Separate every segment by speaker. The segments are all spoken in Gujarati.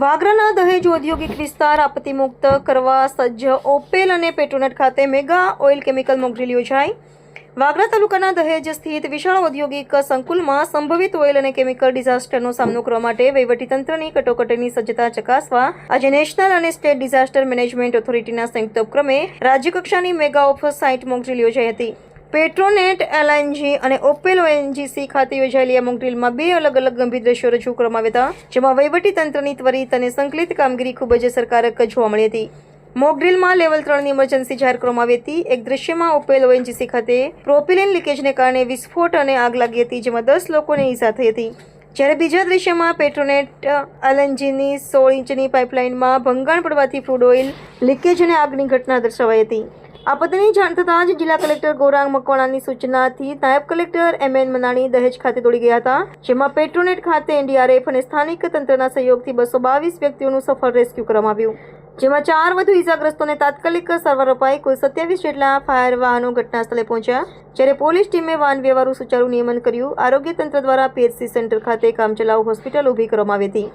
Speaker 1: વાગરાના દહેજ ઔદ્યોગિક વિસ્તાર આપત્તિમુક્ત કરવા સજ્જ ઓપેલ અને પેટ્રોનેટ ખાતે મેગા ઓઇલ કેમિકલ મોકડ્રીલ યોજાઈ. વાગરા તાલુકાના દહેજ સ્થિત વિશાળ ઔદ્યોગિક સંકુલમાં સંભવિત ઓઇલ અને કેમિકલ ડિઝાસ્ટરનો સામનો કરવા માટે વહીવટીતંત્રની કટોકટીની સજ્જતા ચકાસવા આજે નેશનલ અને સ્ટેટ ડિઝાસ્ટર મેનેજમેન્ટ ઓથોરિટીના સંયુક્ત ઉપક્રમે રાજ્યકક્ષાની મેગા ઓફ સાઇટ મોકડ્રીલ યોજાઈ હતી. પેટ્રોનેટ, એલએનજી અને ઓપેલ ઓએનજીસી ખાતે યોજાયેલી આ મોકડ્રીલમાં બે અલગ અલગ ગંભીર દ્રશ્યો રજૂ કરવામાં આવ્યા હતા, જેમાં વહીવટી તંત્રની ત્વરિત અને સંકલિત કામગીરી ખૂબ જ અસરકારક જોવા મળી હતી. મોકડ્રીલમાં લેવલ ત્રણની ઇમરજન્સી જાહેર કરવામાં આવી હતી. એક દ્રશ્યમાં ઓપેલ ઓએનજીસી ખાતે પ્રોપિલિન લીકેજને કારણે વિસ્ફોટ અને આગ લાગી હતી, જેમાં દસ લોકોને ઈજા થઈ હતી. જ્યારે બીજા દ્રશ્યમાં પેટ્રોનેટ, એલએનજીની સોળ ઇંચની પાઇપલાઇનમાં ભંગાણ પડવાથી ફ્રૂડ ઓઇલ લીકેજ અને આગની ઘટના દર્શાવાઈ હતી. આપત્તિની જાણ થતાં જ જિલ્લા કલેક્ટર ગૌરાંગ મકવાણાની સૂચનાથી નાયબ કલેક્ટર એમ એન મનાણી દહેજ ખાતે દોડી ગયા હતા, જેમાં પેટ્રોનેટ ખાતે એનડીઆરએફ અને સ્થાનિક તંત્રના સહયોગથી બસો બાવીસ વ્યક્તિઓનું સફળ રેસ્ક્યુ કરવામાં આવ્યું. જેમાં ચાર વધુ ઇજાગ્રસ્તોને તાત્કાલિક સારવાર અપાઈ, કુલ સત્યાવીસ જેટલા ફાયર વાહનો ઘટના સ્થળે પહોંચ્યા, જ્યારે પોલીસ ટીમે વાહન વ્યવહારનું સુચારુ નિયમન કર્યું. આરોગ્ય તંત્ર દ્વારા પીએચસી સેન્ટર ખાતે કામચલાઉ હોસ્પિટલ ઊભી કરવામાં આવી હતી.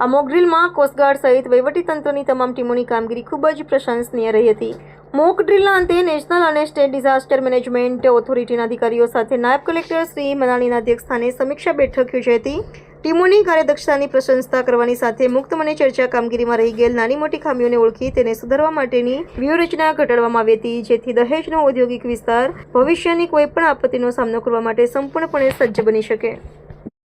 Speaker 1: આ મોકડ્રીલમાં કોસ્ટગાર્ડ સહિત વહીવટીતંત્રની તમામ ટીમોની કામગીરી ખૂબ જ પ્રશંસનીય રહી હતી. મોક ડ્રીલના અંતે નેશનલ અને સ્ટેટ ડિઝાસ્ટર મેનેજમેન્ટ ઓથોરિટીના અધિકારીઓ સાથે નાયબ કલેક્ટર શ્રી મનાણીના અધ્યક્ષસ્થાને સમીક્ષા બેઠક યોજાઈ હતી. ટીમોની કાર્યદક્ષતાની પ્રશંસા કરવાની સાથે મુક્ત મને ચર્ચા કામગીરીમાં રહી ગયેલ નાની મોટી ખામીઓને ઓળખી તેને સુધારવા માટેની વ્યૂહરચના ઘટાડવામાં આવી હતી, જેથી દહેજનો ઔદ્યોગિક વિસ્તાર ભવિષ્યની કોઈપણ આપત્તિનો સામનો કરવા માટે સંપૂર્ણપણે સજ્જ બની શકે.